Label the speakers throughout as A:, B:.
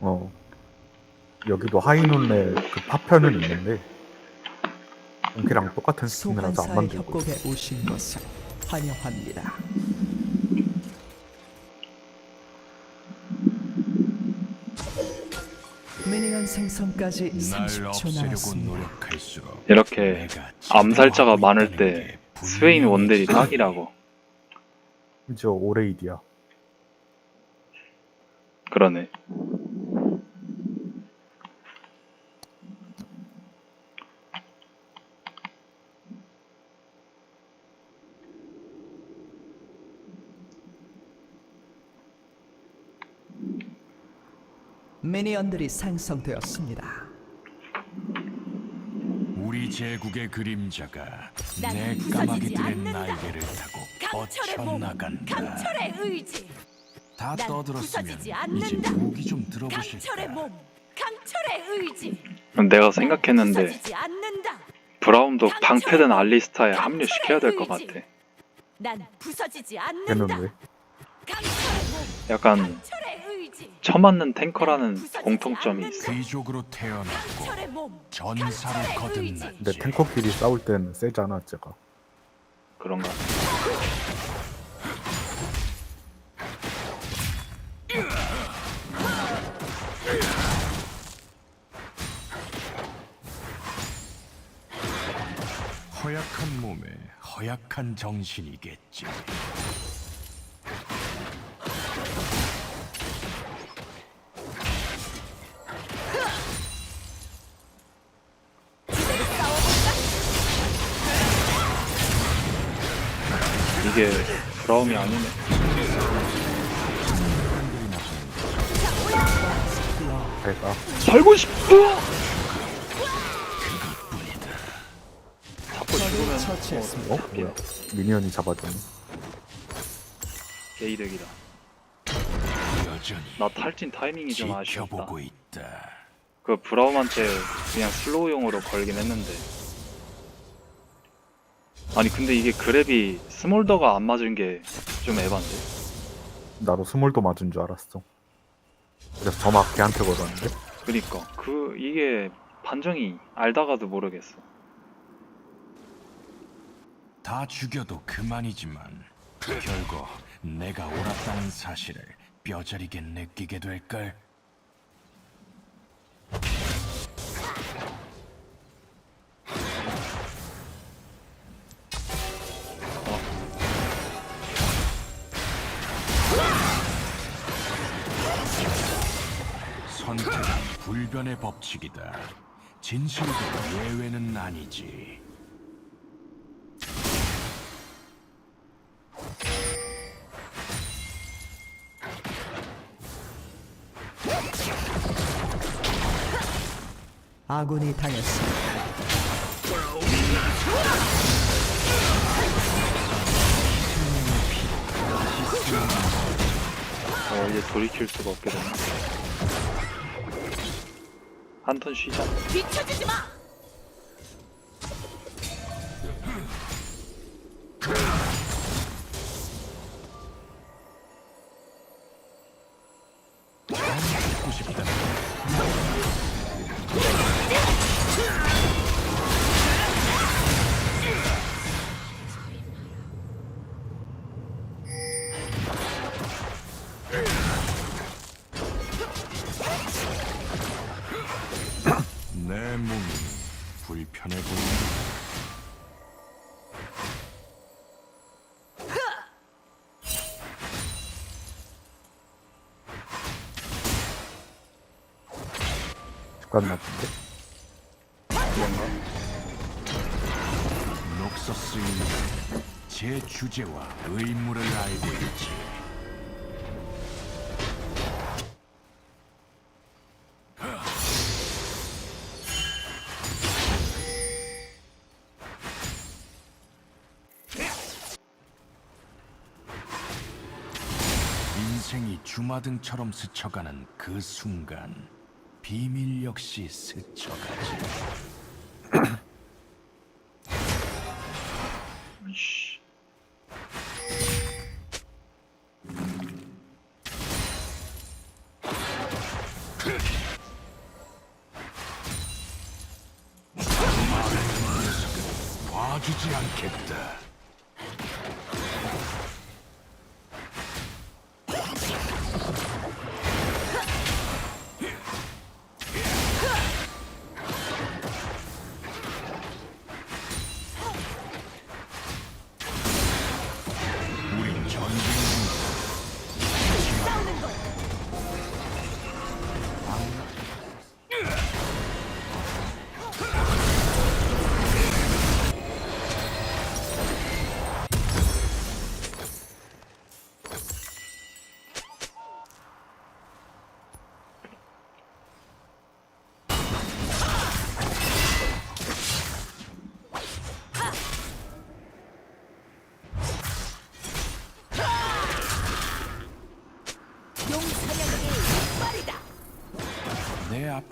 A: 어 여기도 하이눈의 그 파편은 있는데 본캐랑 똑같은 스킨이라서 안
B: 소환사의
A: 만들고
B: 협곡에 오신 것을 환영합니다. 미니언 생성까지
C: 날
B: 30초
C: 없애려고
B: 남았습니다.
C: 노력할수록
D: 이렇게
C: 내가
D: 암살자가 많을
C: 때게
D: 스웨인 원딜이 딱이라고.
A: 이제 오레이디야.
D: 그러네
B: 미니언들이 생성되었습니다.
C: 우리 제국의 그림자가 난내
E: 부서지지
C: 까마귀들의
E: 않는다.
C: 날개를 타고
E: 강철의
C: 뻗쳐나간다.
E: 강철의 의지.
C: 다
E: 난
C: 떠들었으면
E: 부서지지
C: 이제
E: 않는다.
C: 무기 좀 들어보실까?
E: 강철의 몸, 강철의 의지.
D: 내가
E: 난
D: 생각했는데
E: 부서지지 않는다.
D: 브라움도 방패된
E: 몸,
D: 알리스타에 합류시켜야 될 것. 같아
E: 난 부서지지 않는다.
A: 걔는 왜?
E: 강철의 몸,
D: 약간. 처맞는 탱커라는 공통점이 있어
C: 귀족으로 태어났고 거듭났지.
E: 의지.
A: 근데 탱커끼리 싸울 땐 세잖아 제가
D: 그런가
C: 허약한 몸에 허약한 정신이겠지.
D: 이게 브라움이 아니네.
A: 제가
D: 살고 싶어! 죽으면
B: 처치했습니다.
A: 어? 뭐야? 미니언이 잡아주네.
D: 게이득이다. 나 탈진 타이밍이 좀 아쉽다.
C: 지켜보고 있다.
D: 그 브라움한테 그냥 슬로우용으로 걸긴 했는데 아니 근데 이게 그랩이 스몰더가 안 맞은 게 좀 에반데?
A: 나도 스몰도 맞은 줄 알았어. 그래서 점막 걔한테 걸었는데?
D: 그니까. 그 이게 판정이 알다가도 모르겠어.
C: 다 죽여도 그만이지만 결국 내가 옳았다는 사실을 뼈저리게 느끼게 될걸. 불변의 법칙이다. 진실도 예외는 아니지.
B: 아군이 당했습니다.
D: 어 이제 돌이킬 수가 없게 되네 한 턴 쉬자
E: 비춰주지 마.
A: 습관 나쁜데
C: 녹서스인은 제 주제와 의무를 알고 있지. 인생이 주마등처럼 스쳐가는 그 순간 비밀 역시 스쳐가지.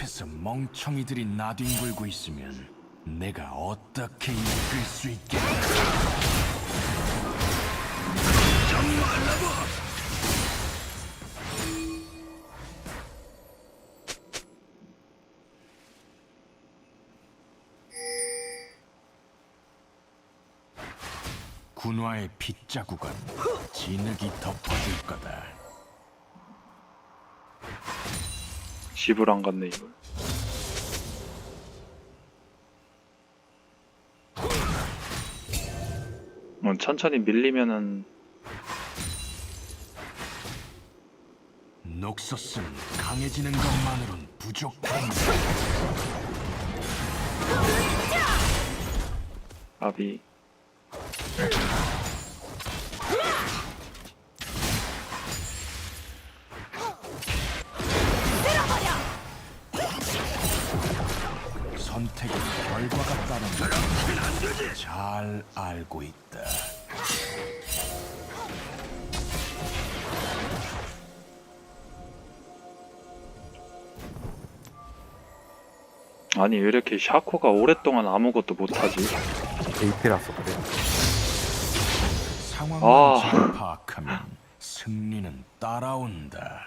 C: 앞에서 멍청이들이 나뒹굴고 있으면 내가 어떻게 이끌 수 있겠나? 군화의 핏자국은 진흙이 덮어줄 거다.
D: 집을 안 갔네 이걸. 어, 천천히 밀리면은
C: 녹서스는 강해지는 것만으론 부족한다.
D: 아비
C: 잘 알고 있다.
D: 아니 왜 이렇게 샤코가 오랫동안 아무것도 못하지?
A: AP라서 그래.
C: 상황만
D: 아.
C: 잘 파악하면 승리는 따라온다.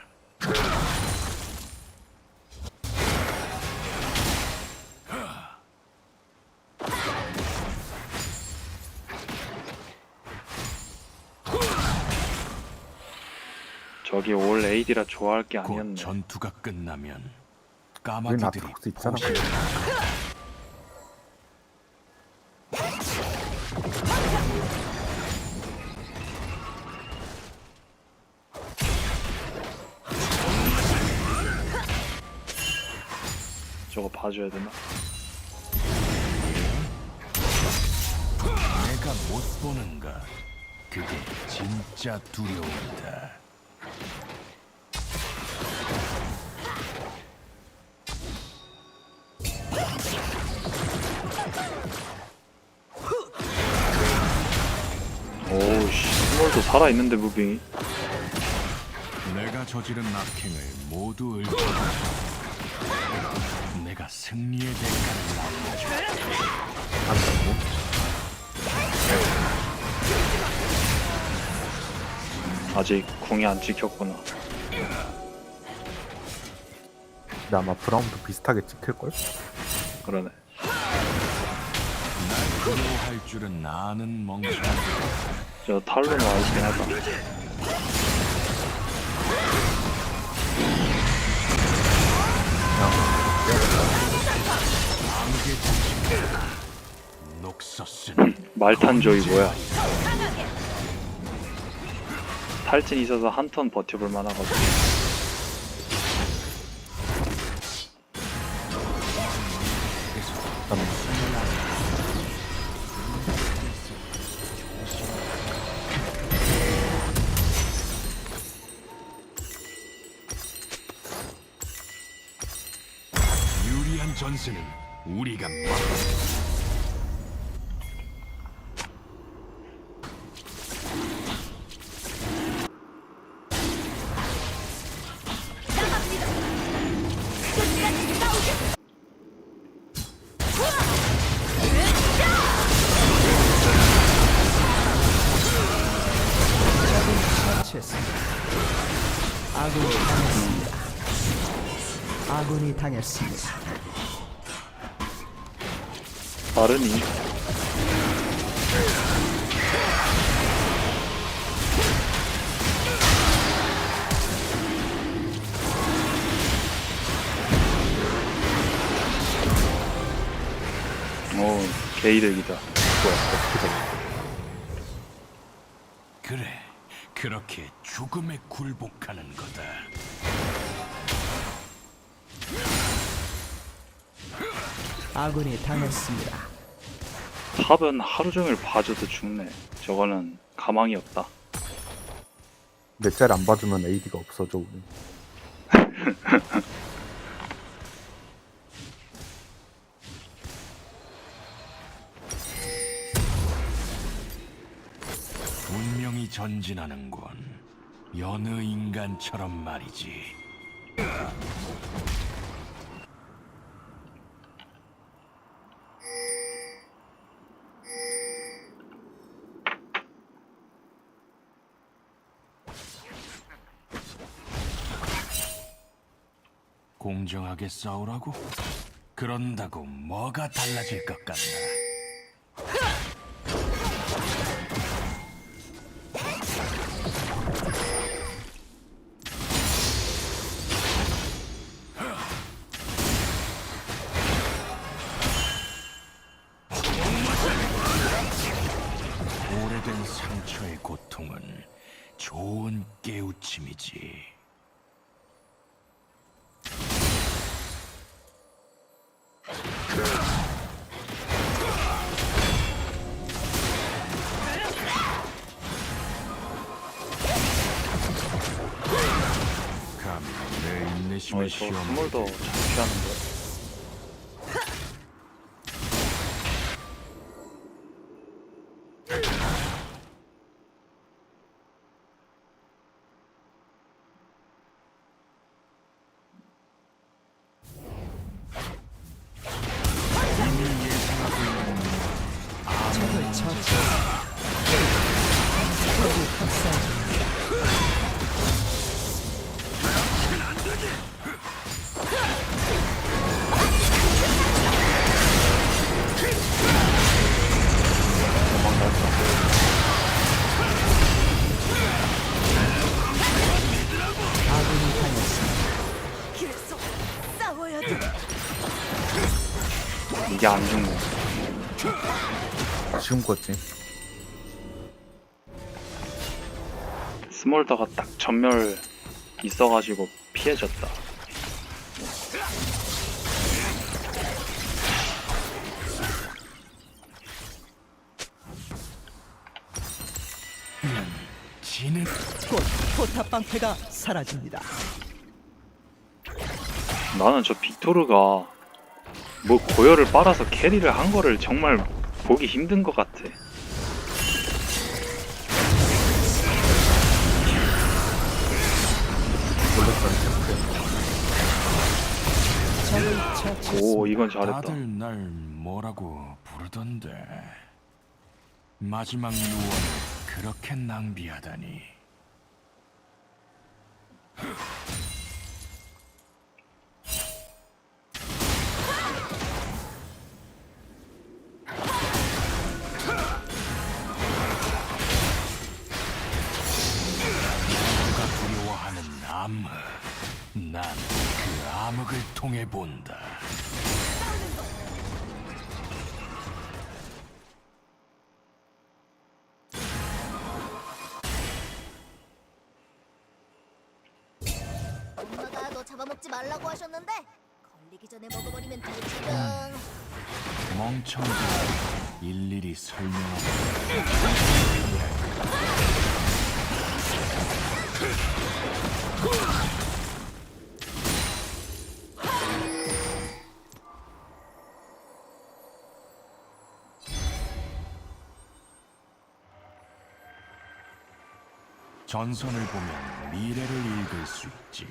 D: 저기 올 AD라 좋아할 게
C: 곧
D: 아니었네.
C: 전투가 끝나면
A: 우린
C: 까마귀들이
A: 아트록스 있잖아.
D: 저거 봐줘야 되나?
C: 내가 못 보는가? 그게 진짜 두려움이다.
D: 스몰도 살아있는데 무빙이?
C: 내가 저지른 악행을 모두 읊어주고 내가 승리의 대가를 나눠줘.
D: 아직 궁이 안 찍혔구나.
A: 근데 아마 브라운도 비슷하게 찍힐걸?
D: 그러네.
C: 날 두려워할 줄은 아는 멍청이 들.
D: 저 탈론 와있긴 하다 말탄조이 뭐야 탈진 있어서 한 턴 버텨볼 만하거든
B: 되었습니다.
D: 빠르니? 오, 개이득이다.
C: 그래, 그렇게 죽음에 굴복하는 거다.
B: 아군이 당했습니다.
D: 탑은 하루 종일 봐줘도 죽네. 저거는 가망이 없다.
A: 넷짤 안 봐주면 AD가 없어져 우리.
C: 분명히 전진하는군. 여느 인간처럼 말이지. 공정하게 싸우라고? 그런다고 뭐가 달라질 것 같나?
D: 어, 저 스몰더 잘 피하는데.
A: 아쉬운 거지.
D: 스몰더가 딱 전멸 있어가지고 피해졌다.
C: 지는
B: 곧 포탑 방패가 사라집니다.
D: 나는 저 빅토르가 뭐 고열을 빨아서 캐리를 한 거를 정말 보기 힘든 것 같아. 오 이건 잘했다.
C: 다들 날 뭐라고 부르던데 마지막 유언을 그렇게 낭비하다니
E: 말라고 하셨는데 걸리기 전에 먹어버리면 되지롱.
C: 멍청이들 일일이 설명하고 전선을 보면 미래를 읽을 수 있지.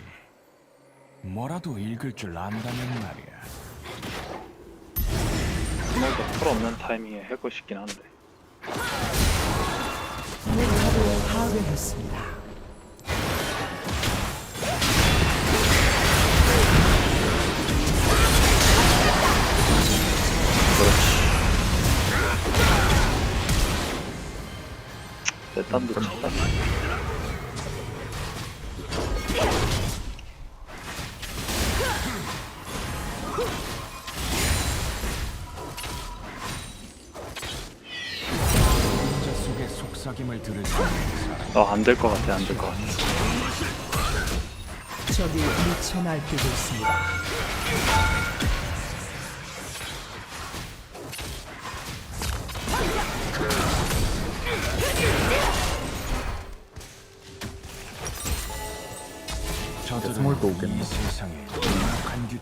C: 뭐라도 읽을 줄 안다면 말이야.
D: 스몰더 풀 없는 타이밍에 해고 싶긴 한데.
B: 목표를 파괴했습니다.
D: 내 딴도 쳤다.
C: 속삭임을 들을 수 사람
D: 어, 안 될 것 같아, 안 될 것 같아.
B: 적이 미쳐 날뛰고 있습니다.
C: 저들은
A: 스몰도 오겠네.
C: 이 세상에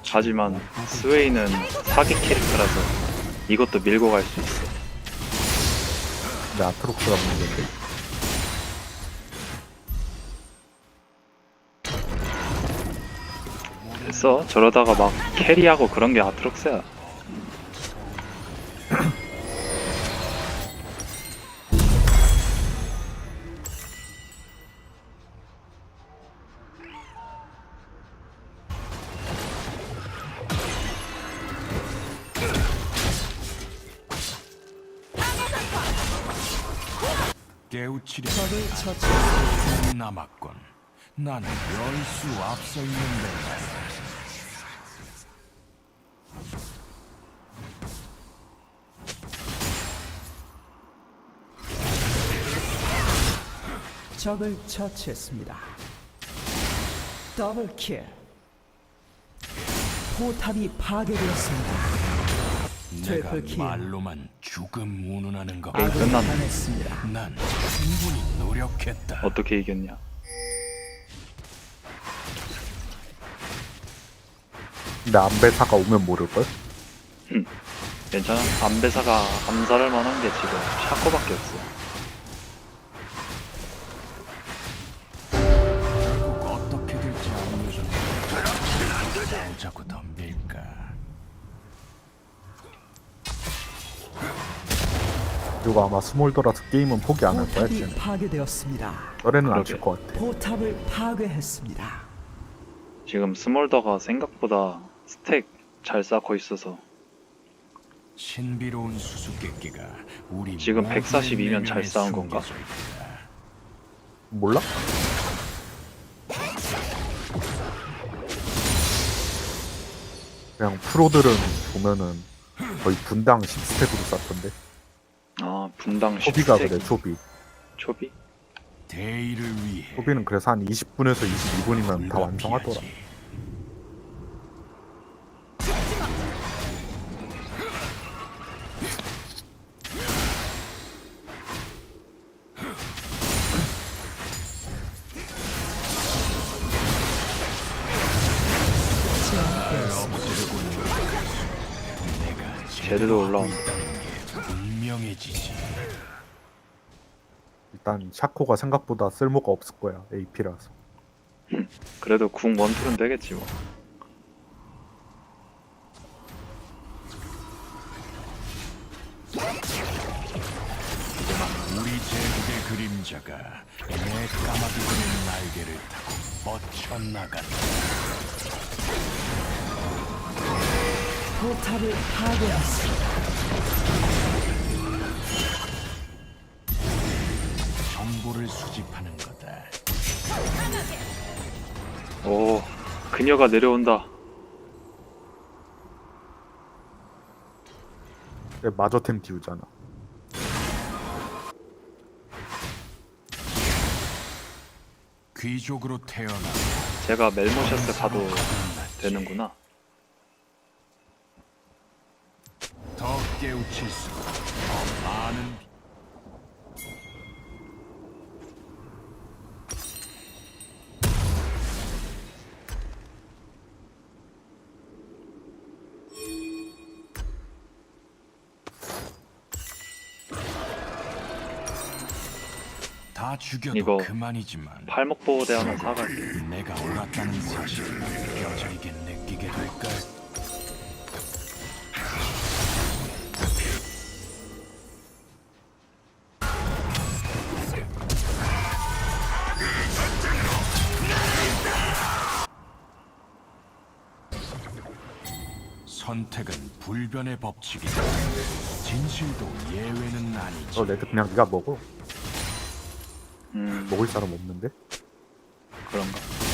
D: 하지만 스웨이는 사기 캐릭터라서 이것도 밀고 갈 수 있어.
A: 근데 아트록스가 문제인데.
D: 됐어. 저러다가 막 캐리하고 그런 게 아트록스야.
C: 깨우치려. 남았군. 나는 열수 앞서 있는데
B: 적을 처치했습니다. 더블 킬. 포탑이 파괴되었습니다.
C: 내가
B: 트리플 킬.
C: 말로만 죽음 운운하는 것
D: 게임.
B: 아군이
D: 끝났네.
B: 당했습니다.
C: 난 충분히 노력했다.
D: 어떻게 이겼냐?
A: 근데 안배사가 오면 모를걸?
D: 괜찮아. 안배사가 암살할 만한 게 지금 샤코밖에 없어.
A: 아마 스몰더라서 게임은 포기 안 할 거야,
B: 포탑이
A: 쟤는.
B: 파괴되었습니다.
A: 너네는 안. 칠 것 같아.
B: 포탑을 파괴했습니다.
D: 지금 스몰더가 생각보다 스택 잘 쌓고 있어서
C: 신비로운 수수께끼가 우리
D: 지금
C: 모두의
D: 142면 잘
C: 내면에
D: 쌓은 건가?
C: 숨겨져 있다.
A: 몰라? 그냥 프로들은 보면은 거의 분당 10스택으로 쌌던데.
D: 아 분당
A: 초비가
D: 10스택.
A: 그래, 초비.
D: 초비?
C: 대의를 위해
A: 초비는 그래서 한 20분에서 22분이면 다 완성하더라.
D: 제대로 올라온다.
C: 분명해지지.
A: 일단 샤코가 생각보다 쓸모가 없을 거야, AP라서.
D: 그래도 궁 원툴은 되겠지 뭐.
C: 우리 제국의 그림자가 내 까마귀 그린 날개를 타고 뻗쳐나간다.
B: 포탑을 파괴했습
C: 정보를 수집하는 거다.
D: 오 그녀가 내려온다.
A: 근데 마저템 띄우잖아.
C: 귀족으로 태어나
D: 제가 멜모셔스 가도 되는구나.
C: 더 깨우칠수록 더 많은 다 죽여도
D: 이거
C: 그만이지만
D: 팔목 보호대 하나 사갈게.
C: 내가 옳았다는 사실을 뼈저리게 느끼게 될까? 선택은 불변의 법칙이다. 진실도 예외는 아니지.
A: 어, 레드 그냥 네가 먹어.
D: 음
A: 먹을 사람 없는데?
D: 그런가.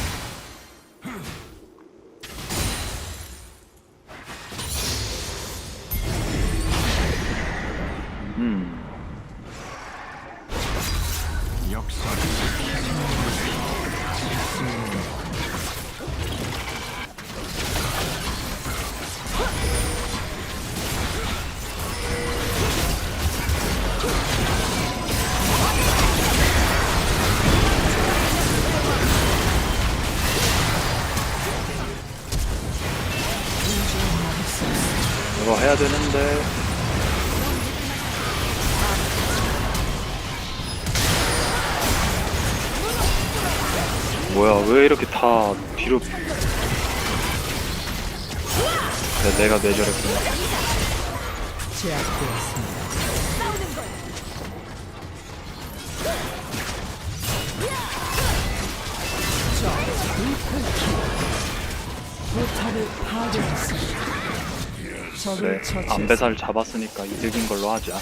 D: 그래. 안배사를 잡았으니까 이득인 걸로 하자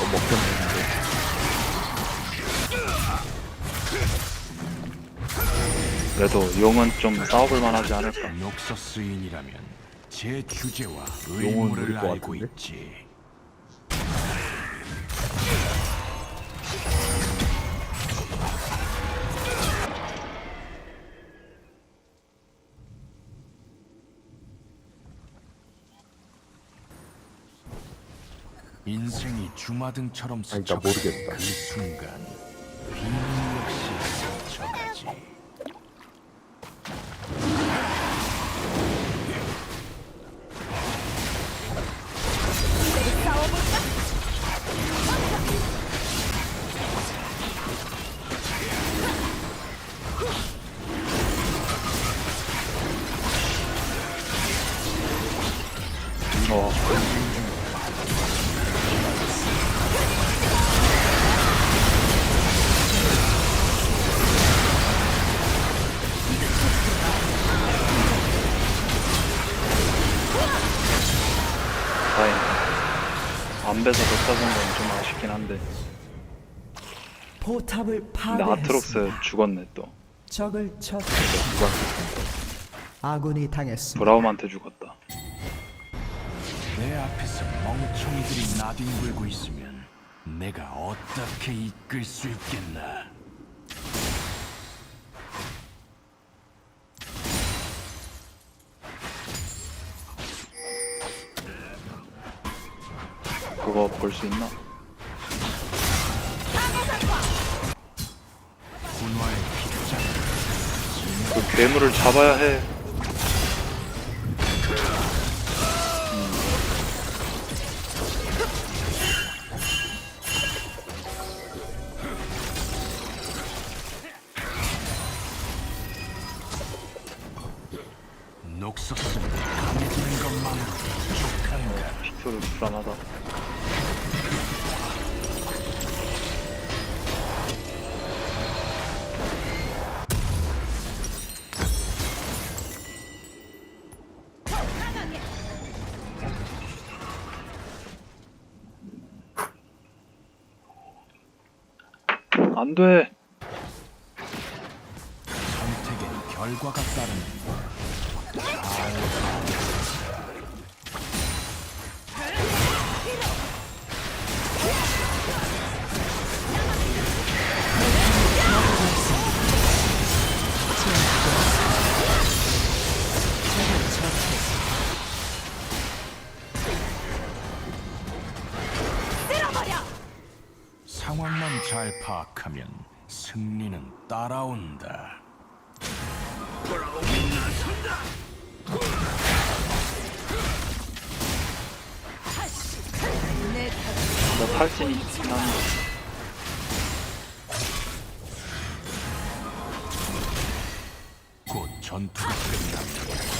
A: 어, 먹혔는데.
D: 그래도 용은 좀 싸워볼 만하지 않을까
C: 녹서스인이라면 제 주제와
A: 용은
C: 의무를
A: 우리 거
C: 알고
A: 같은데?
C: 있지. 인생이 주마등처럼 스쳐
A: 모르겠다.
C: 그 순간
D: 잡은 건 좀 아쉽긴 한데
B: 포탑을
D: 근데
B: 파괴했습니다.
D: 아트록스 죽었네 또
B: 적을 처치했습니다. 아군이 당했습니다.
D: 브라움한테 죽었다
C: 내 앞에서 멍청이들이 나뒹굴고 있으면 내가 어떻게 이끌 수 있겠나?
D: 그거 볼수 있나? 그 괴물을 잡아야 해 안 돼.
C: 선택엔 결과가 따른 따라온다.
D: 나 탈진이 있긴 한데
C: 곧 전투가 끝난다.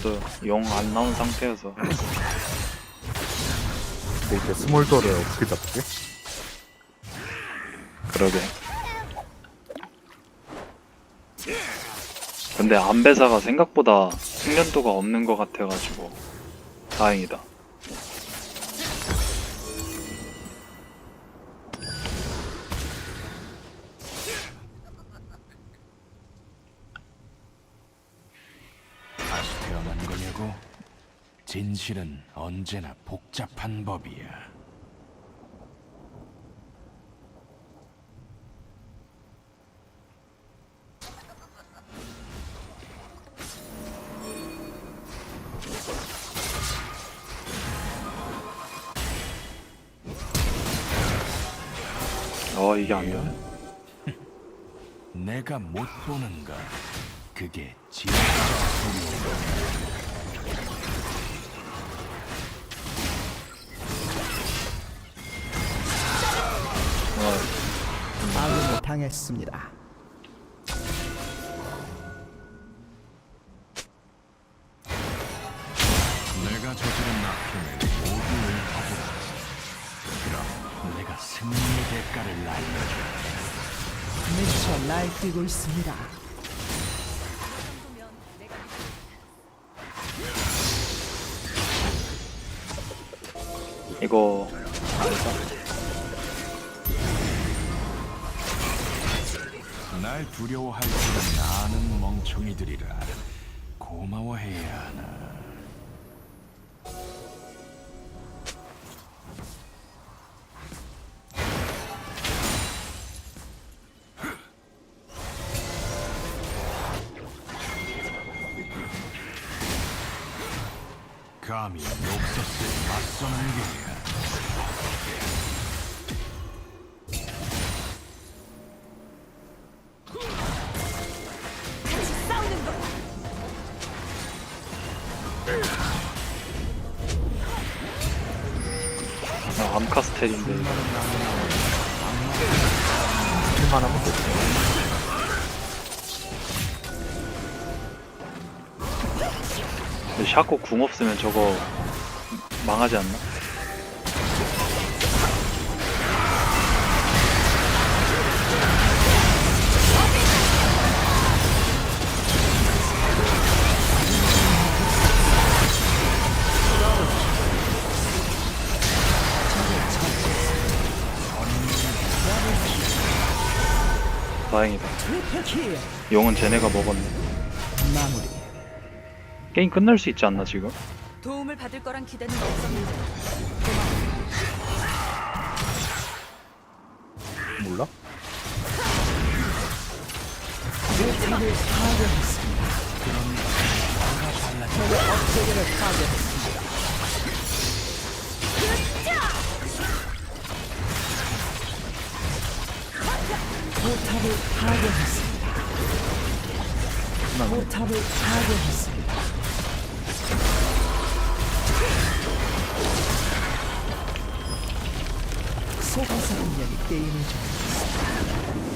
D: 그래도 용 안 나온 상태여서
A: 근데 이제 스몰더를 어떻게 잡지?
D: 그러게. 근데 안배사가 생각보다 숙련도가 없는 것 같아가지고 다행이다.
C: 진실은 언제나 복잡한 법이야.
D: 어 이게 안 되네.
C: 내가 못 보는 것, 그게 진짜 소리야.
B: 당했습니다.
C: 내가 저지른 악행을 모두 읊어보라. 그럼 내가 승리의 대가를 알려줄
B: 미쳐 날뛰고 있습니다.
D: 이거
C: 날 두려워할 줄은 아는 멍청이들이라 고마워해야 하나. 감히 녹서스에 맞서는 게야.
D: 암카스텔인데 이거.
A: 할만한 것도 있어.
D: 근데 샤코 궁 없으면 저거 망하지 않나? 다행이다. 용은 쟤네가 먹었네.
B: 마무리.
D: 게임 끝날 수 있지 않나 지금?
F: 도움을 받을 거란 기대는 없었는데
A: 몰라?
B: 포탑을 파괴했습니다. 적의 업체계를 파괴했습니다. 포탑을 파괴했습니다. 포탑을 파괴했습니다. 소가사 인연이 게임을 좀